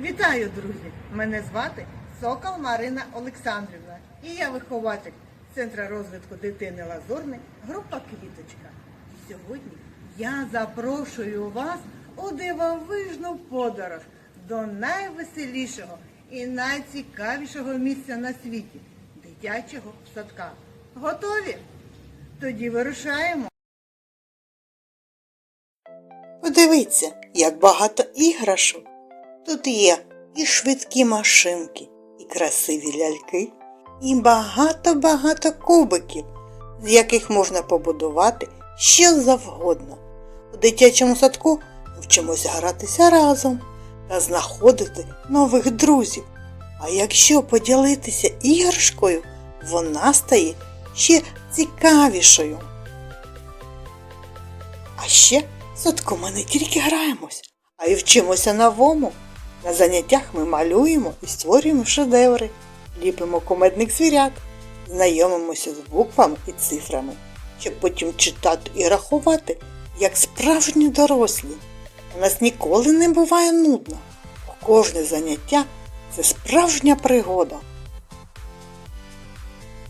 Вітаю, друзі! Мене звати Сокол Марина Олександрівна і я вихователь Центру розвитку дитини Лазурний, група Квіточка. І сьогодні я запрошую вас у дивовижну подорож до найвеселішого і найцікавішого місця на світі дитячого садка. Готові? Тоді вирушаємо. Подивіться, як багато іграшок. Тут є і швидкі машинки, і красиві ляльки, і багато-багато кубиків, з яких можна побудувати що завгодно. У дитячому садку вчимося гратися разом та знаходити нових друзів. А якщо поділитися іграшкою, вона стає ще цікавішою. А ще в садку ми не тільки граємось, а й вчимося новому. На заняттях ми малюємо і створюємо шедеври, ліпимо кумедних звірят, знайомимося з буквами і цифрами, щоб потім читати і рахувати, як справжні дорослі. У нас ніколи не буває нудно. Кожне заняття це справжня пригода.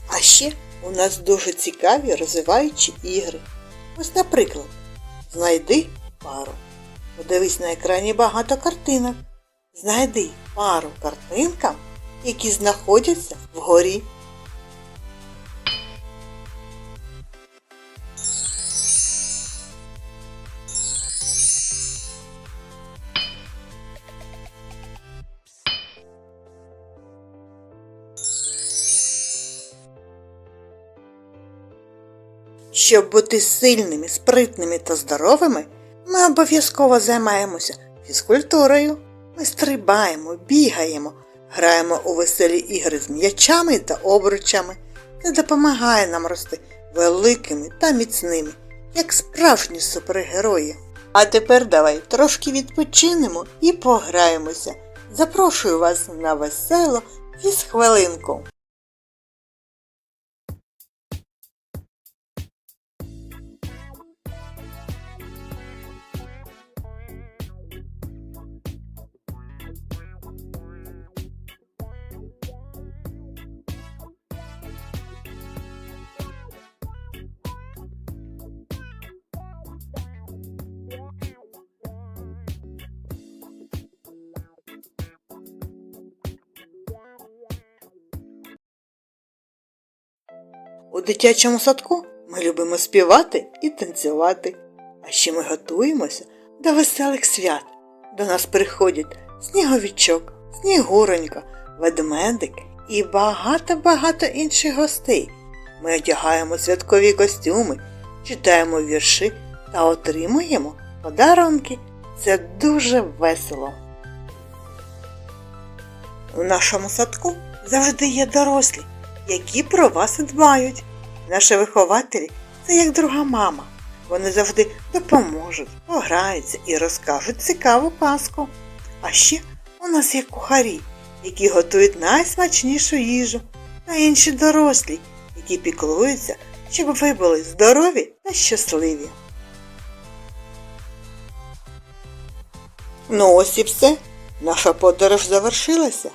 А ще у нас дуже цікаві розвиваючі ігри. Ось, наприклад, знайди пару. Подивись на екрані багато картинок. Знайди пару картинкам, які знаходяться вгорі. Щоб бути сильними, спритними та здоровими, ми обов'язково займаємося фізкультурою. Ми стрибаємо, бігаємо, граємо у веселі ігри з м'ячами та обручами. Це допомагає нам рости великими та міцними, як справжні супергерої. А тепер давай трошки відпочинемо і пограємося. Запрошую вас на веселу фізхвилинку. У дитячому садку ми любимо співати і танцювати. А ще ми готуємося до веселих свят. До нас приходять сніговічок, снігуронька, ведмедик і багато-багато інших гостей. Ми одягаємо святкові костюми, читаємо вірші та отримуємо подарунки. Це дуже весело. У нашому садку завжди є дорослі, які про вас дбають. Наші вихователі це як друга мама. Вони завжди допоможуть, пограються і розкажуть цікаву казку. А ще у нас є кухарі, які готують найсмачнішу їжу, та інші дорослі, які піклуються, щоб ви були здорові та щасливі. Ну ось і все. Наша подорож завершилася.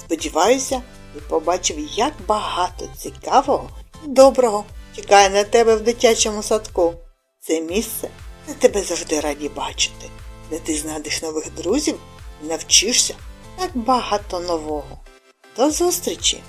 Сподіваюся, ти побачив, як багато цікавого доброго чекає на тебе в дитячому садку. Це місце, де тебе завжди раді бачити, де ти знайдеш нових друзів і навчишся так багато нового. До зустрічі!